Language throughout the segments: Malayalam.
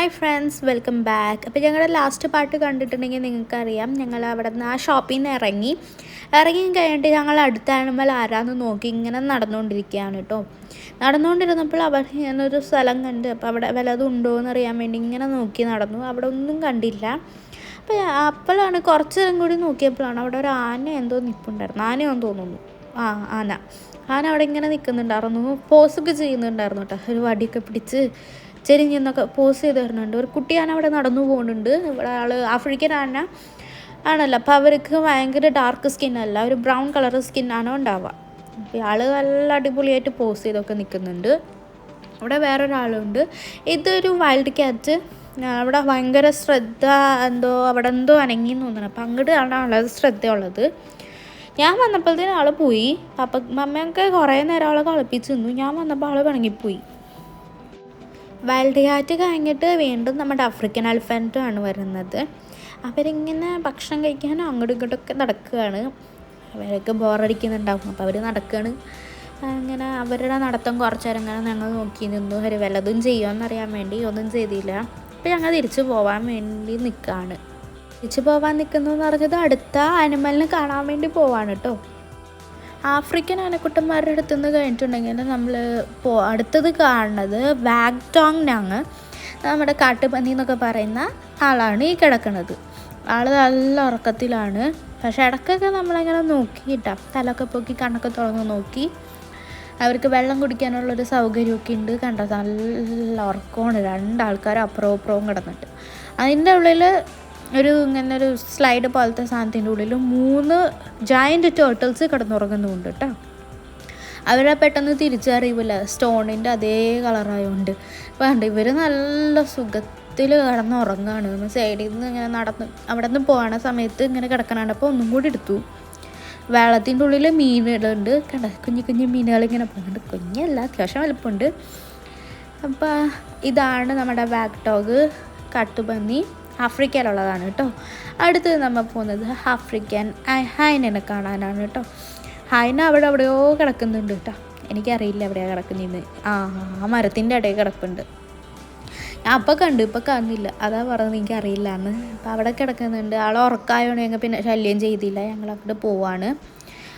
ഹായ് ഫ്രണ്ട്സ് വെൽക്കം ബാക്ക് അപ്പോൾ ഞങ്ങളുടെ ലാസ്റ്റ് പാട്ട് കണ്ടിട്ടുണ്ടെങ്കിൽ നിങ്ങൾക്കറിയാം. ഞങ്ങൾ അവിടെ നിന്ന് ആ ഷോപ്പിൽ നിന്ന് ഇറങ്ങി. ഇറങ്ങി കഴിഞ്ഞിട്ട് ഞങ്ങൾ അടുത്ത ആനിമൽ ആരാന്ന് നോക്കി ഇങ്ങനെ നടന്നുകൊണ്ടിരിക്കുകയാണ് കേട്ടോ. നടന്നുകൊണ്ടിരുന്നപ്പോൾ അവർ ഞാനൊരു സ്ഥലം കണ്ട് അപ്പോൾ അവിടെ വല്ലതും ഉണ്ടോ എന്ന് അറിയാൻ വേണ്ടി ഇങ്ങനെ നോക്കി നടന്നു. അവിടെ ഒന്നും കണ്ടില്ല. അപ്പോൾ അപ്പോഴാണ് കുറച്ച് നേരം കൂടി നോക്കിയപ്പോഴാണ് അവിടെ ഒരു ആന എന്തോ നിൽപ്പുണ്ടായിരുന്നു ആനയാണെന്ന് തോന്നുന്നു. ആ ആന. ആന അവിടെ ഇങ്ങനെ നിൽക്കുന്നുണ്ടായിരുന്നു. പോസൊക്കെ ചെയ്യുന്നുണ്ടായിരുന്നു കേട്ടോ. ഒരു വടിയൊക്കെ പിടിച്ച് ചെരിഞ്ഞെന്നൊക്കെ പോസ് ചെയ്ത് വരുന്നുണ്ട് ഒരു കുട്ടിയാണ് അവിടെ നടന്നു പോകുന്നുണ്ട് ഇവിടെ ആൾ ആഫ്രിക്കൻ ആന ആണല്ലോ. അപ്പോൾ അവർക്ക് ഭയങ്കര ഡാർക്ക് സ്കിൻ അല്ല ഒരു ബ്രൗൺ കളർ സ്കിന്നാണ് ഉണ്ടാവുക. അപ്പോൾ ഇയാൾ നല്ല അടിപൊളിയായിട്ട് പോസ് ചെയ്തൊക്കെ നിൽക്കുന്നുണ്ട് അവിടെ വേറൊരാളുണ്ട്. ഇതൊരു വൈൽഡ് ക്യാറ്റ് അവിടെ ഭയങ്കര ശ്രദ്ധ എന്തോ അവിടെ എന്തോ അനങ്ങി എന്ന് തോന്നുന്നു. അപ്പം അങ്ങോട്ട് ആണ് ആളത് ശ്രദ്ധയുള്ളത്. ഞാൻ വന്നപ്പോഴത്തേനും ആൾ പോയി. പപ്പ മമ്മയൊക്കെ കുറേ നേരം ആളെ കളിപ്പിച്ച് നിന്നു ഞാൻ വന്നപ്പോൾ ആൾ പിണങ്ങിപ്പോയി വൈൽഡ് ക്യാറ്റ് കഴിഞ്ഞിട്ട് വീണ്ടും നമ്മുടെ ആഫ്രിക്കൻ ആണ് വരുന്നത്. അവരിങ്ങനെ ഭക്ഷണം കഴിക്കാനും അങ്ങോട്ടും ഇങ്ങോട്ടൊക്കെ നടക്കുകയാണ്. അവരൊക്കെ ബോറടിക്കുന്നുണ്ടാവും അപ്പോൾ അവർ നടക്കുകയാണ് അങ്ങനെ അവരുടെ നടത്തം കുറച്ച് നേരം ഇങ്ങനെ ഞങ്ങൾ നോക്കി നിന്നു. അവർ വല്ലതും ചെയ്യുമെന്നറിയാൻ വേണ്ടി ഒന്നും ചെയ്തില്ല. അപ്പോൾ ഞങ്ങൾ തിരിച്ചു പോകാൻ വേണ്ടി നിൽക്കുകയാണ് തിരിച്ചു പോകാൻ നിൽക്കുന്നു എന്ന് പറഞ്ഞത് അടുത്ത അനിമലിനെ കാണാൻ വേണ്ടി പോവാണ് കേട്ടോ. ആഫ്രിക്കൻ ആനക്കുട്ടന്മാരുടെ അടുത്ത് നിന്ന് കഴിഞ്ഞിട്ടുണ്ടെങ്കിൽ നമ്മൾ പോ അടുത്തത് കാണുന്നത് വാഗ്ടോങ് നാങ് നമ്മുടെ കാട്ടുപന്നി എന്നൊക്കെ പറയുന്ന ആളാണ് ഈ കിടക്കുന്നത്. ആൾ നല്ല ഉറക്കത്തിലാണ്. പക്ഷെ ഇടയ്ക്കൊക്കെ നമ്മളിങ്ങനെ നോക്കി കിട്ടാം. തലൊക്കെ പൊക്കി കണ്ണൊക്കെ തുറന്ന് നോക്കി. അവർക്ക് വെള്ളം കുടിക്കാനുള്ളൊരു സൗകര്യമൊക്കെ ഉണ്ട്. കണ്ടോ? നല്ല ഉറക്കമാണ്. രണ്ടാൾക്കാരും അപ്പുറവും അപ്പുറവും കിടന്നിട്ട്. അതിന്റെ ഉള്ളിൽ ഒരു ഇങ്ങനെ ഒരു സ്ലൈഡ് പോലത്തെ സാധനത്തിന്റെ ഉള്ളിൽ മൂന്ന് ജയന്റ് ടേർട്ടിൽസ് കിടന്നുറങ്ങുന്നുണ്ട് കേട്ടോ. അവരെ പെട്ടെന്ന് തിരിച്ചറിയില്ല സ്റ്റോണിന്റെ അതേ കളറായതുകൊണ്ട് വേണ്ട ഇവർ നല്ല സുഖത്തിൽ കിടന്നുറങ്ങാണ്. സൈഡിൽ നിന്ന് ഇങ്ങനെ നടന്ന് അവിടെ നിന്ന് പോകണ സമയത്ത് ഇങ്ങനെ കിടക്കണുണ്ട് അപ്പോൾ ഒന്നും കൂടി എടുത്തു. വെള്ളത്തിന്റെ ഉള്ളിൽ മീനുകളുണ്ട്. കണ്ട കുഞ്ഞു കുഞ്ഞു മീനുകളിങ്ങനെ പോകുന്നുണ്ട്. കുഞ്ഞല്ല അത്യാവശ്യം വലുപ്പമുണ്ട്. അപ്പോൾ ഇതാണ് നമ്മുടെ ബാക്ക് ഡോഗ് കാട്ടുപന്നി. ആഫ്രിക്കയിലുള്ളതാണ് കേട്ടോ. അടുത്തത് നമ്മൾ പോകുന്നത് ആഫ്രിക്കൻ ഹൈനനെ കാണാനാണ് കേട്ടോ. ഹൈന അവിടെ എവിടെയോ കിടക്കുന്നുണ്ട് കേട്ടോ. എനിക്കറിയില്ല എവിടെയാണ് കിടക്കുന്നതെന്ന്. ആ ആ മരത്തിന്റെ ഇടയിൽ കിടപ്പുണ്ട്. ഞാൻ അപ്പോൾ കണ്ടു ഇപ്പോൾ കാണുന്നില്ല. അതാ പറഞ്ഞത് എനിക്ക് അറിയില്ല എന്ന് അപ്പോൾ അവിടെ കിടക്കുന്നുണ്ട്. ആൾ ഉറക്കായോണ്ട് ഞങ്ങൾ പിന്നെ ശല്യം ചെയ്തില്ല. ഞങ്ങൾ അങ്ങോട്ട് പോവാണ്.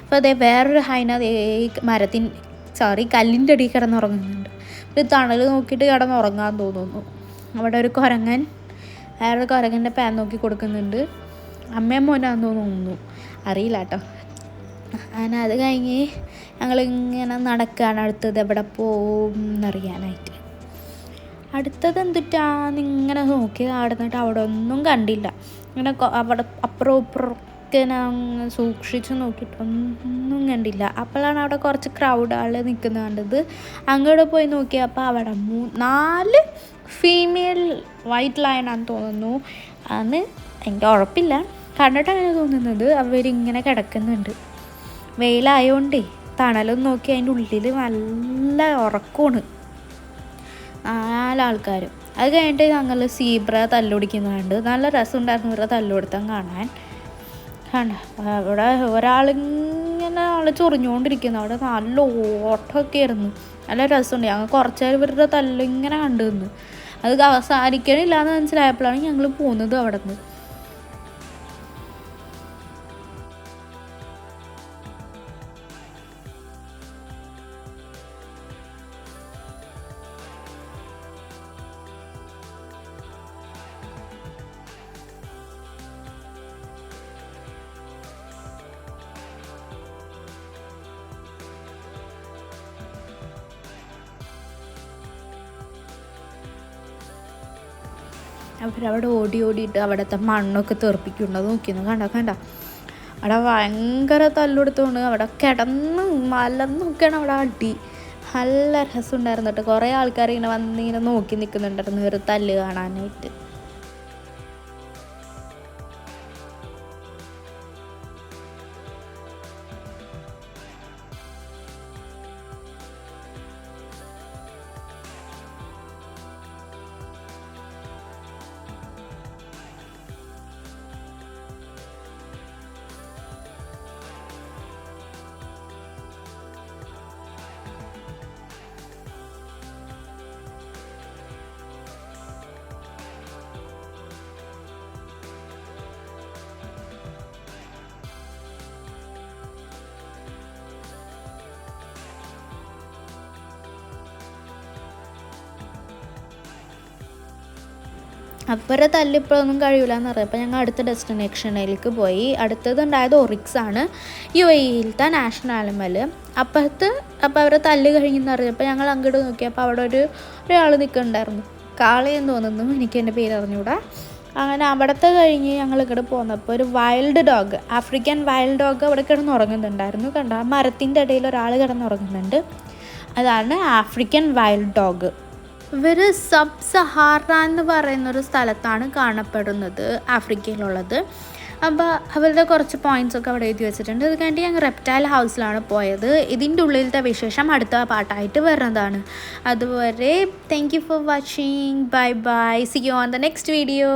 അപ്പോൾ അതേ വേറൊരു ഹൈന അതേ മരത്തിൻ സോറി കല്ലിന്റെ അടിയിൽ കിടന്നുറങ്ങുന്നുണ്ട്. ഒരു തണൽ നോക്കിയിട്ട് കിടന്നുറങ്ങാൻ തോന്നുന്നു. അവിടെ ഒരു കുരങ്ങൻ വേറൊരു കുരങ്ങന്റെ പാൻ നോക്കി കൊടുക്കുന്നുണ്ട്. അമ്മയും മോനാന്ന് തോന്നുന്നു. അറിയില്ല കേട്ടോ. അങ്ങനെ അത് കഴിഞ്ഞ് ഞങ്ങളിങ്ങനെ നടക്കുകയാണ് അടുത്തത് എവിടെ പോവും എന്നറിയാനായിട്ട് അടുത്തത് എന്തിട്ടാന്ന് ഇങ്ങനെ നോക്കി നടന്നിട്ട് അവിടെ ഒന്നും കണ്ടില്ല. ഇങ്ങനെ അവിടെ അപ്പുറം ഇപ്പുറമൊക്കെ ഞാൻ സൂക്ഷിച്ച് നോക്കിയിട്ട് ഒന്നും കണ്ടില്ല. അപ്പോഴാണ് അവിടെ കുറച്ച് ക്രൗഡ് ആൾ നിൽക്കുന്ന കണ്ടത്. അങ്ങോട്ട് പോയി നോക്കിയപ്പോൾ അവിടെ മൂ നാല് ഫീമെയിൽ വൈറ്റ് ലയനാന്ന് തോന്നുന്നു. അന്ന് എനിക്ക് ഉറപ്പില്ല. കണ്ടിട്ടാണ് തോന്നുന്നത്. അവരിങ്ങനെ കിടക്കുന്നുണ്ട്. വെയിലായോണ്ടേ തണലും നോക്കി അതിന്റെ ഉള്ളിൽ നല്ല ഉറക്കമാണ്. നാലാൾക്കാരും. അത് കഴിഞ്ഞിട്ട് ഞങ്ങൾ സീബ്ര തല്ലുപിടിക്കുന്നുണ്ട് നല്ല രസമുണ്ടായിരുന്നു ഇവരുടെ തല്ലുപിടുത്തം കാണാൻ. അവിടെ ഒരാളിങ്ങനെ ആൾ ചൊറിഞ്ഞുകൊണ്ടിരിക്കുന്നു അവിടെ നല്ല ഓട്ടമൊക്കെ ആയിരുന്നു. നല്ല രസമുണ്ട്. ഞങ്ങൾ കുറച്ച് ഇവരുടെ തല്ലിങ്ങനെ കണ്ടു നിന്ന് അത് അവസാനിക്കണില്ല എന്ന് മനസ്സിലായപ്പോഴാണ് ഞങ്ങൾ പോകുന്നത് അവിടെ നിന്ന് അവരവിടെ ഓടി ഓടിയിട്ട് അവിടുത്തെ മണ്ണൊക്കെ തെറിപ്പിക്കുന്നത് നോക്കിയിരുന്നു കണ്ട കണ്ട. അവിടെ ഭയങ്കര തല്ലെടുത്തോണ്ട് അവിടെ കിടന്ന് മലന്നൊക്കെയാണ് അവിടെ അടി. നല്ല രസമുണ്ടായിരുന്നു കേട്ടോ കുറേ ആൾക്കാർ ഇങ്ങനെ വന്നിങ്ങനെ നോക്കി നിൽക്കുന്നുണ്ടായിരുന്നു ഒരു തല്ല് കാണാനായിട്ട്. അവരെ തല്ലിപ്പോഴൊന്നും കഴിയില്ല എന്ന് പറയും. അപ്പോൾ ഞങ്ങൾ അടുത്ത ഡെസ്റ്റിനേഷനിലേക്ക് പോയി. അടുത്തത് ഉണ്ടായത് ഒറിക്സ് ആണ്. യു എയിലത്തെ നാഷണൽ ആനിമൽ അപ്പുറത്ത് അപ്പോൾ അവരെ തല്ല് കഴിഞ്ഞെന്ന് അറിഞ്ഞപ്പോൾ ഞങ്ങൾ അങ്ങോട്ട് നോക്കി. അപ്പോൾ അവിടെ ഒരു ഒരാൾ നിൽക്കുന്നുണ്ടായിരുന്നു. കാളയെന്ന് തോന്നുന്നു. എനിക്ക് എന്റെ പേര് അറിഞ്ഞൂടാ. അങ്ങനെ അവിടുത്തെ കഴിഞ്ഞ് ഞങ്ങൾ ഇങ്ങോട്ട് പോന്നപ്പോൾ ഒരു wild dog African wild dog അവിടെ കിടന്നുറങ്ങുന്നുണ്ടായിരുന്നു കണ്ടോ? ആ മരത്തിന്റെ ഇടയിൽ ഒരാൾ കിടന്നുറങ്ങുന്നുണ്ട് അതാണ് ആഫ്രിക്കൻ വൈൽഡ് ഡോഗ് ഇവർ സബ് സഹാറ എന്ന് പറയുന്ന ഒരു സ്ഥലത്താണ് കാണപ്പെടുന്നത് ആഫ്രിക്കയിലുള്ളത്. അപ്പോൾ അവരുടെ കുറച്ച് പോയിന്റ്സ് ഒക്കെ അവിടെ എഴുതി വെച്ചിട്ടുണ്ട്. അത് കഴിഞ്ഞിട്ട് ഞങ്ങൾ റെപ്റ്റൈൽ ഹൗസിലാണ് പോയത്. ഇതിന്റെ ഉള്ളിലത്തെ വിശേഷം അടുത്ത പാട്ടായിട്ട് വരുന്നതാണ്. അതുവരെ thank you for watching bye bye see you on the next video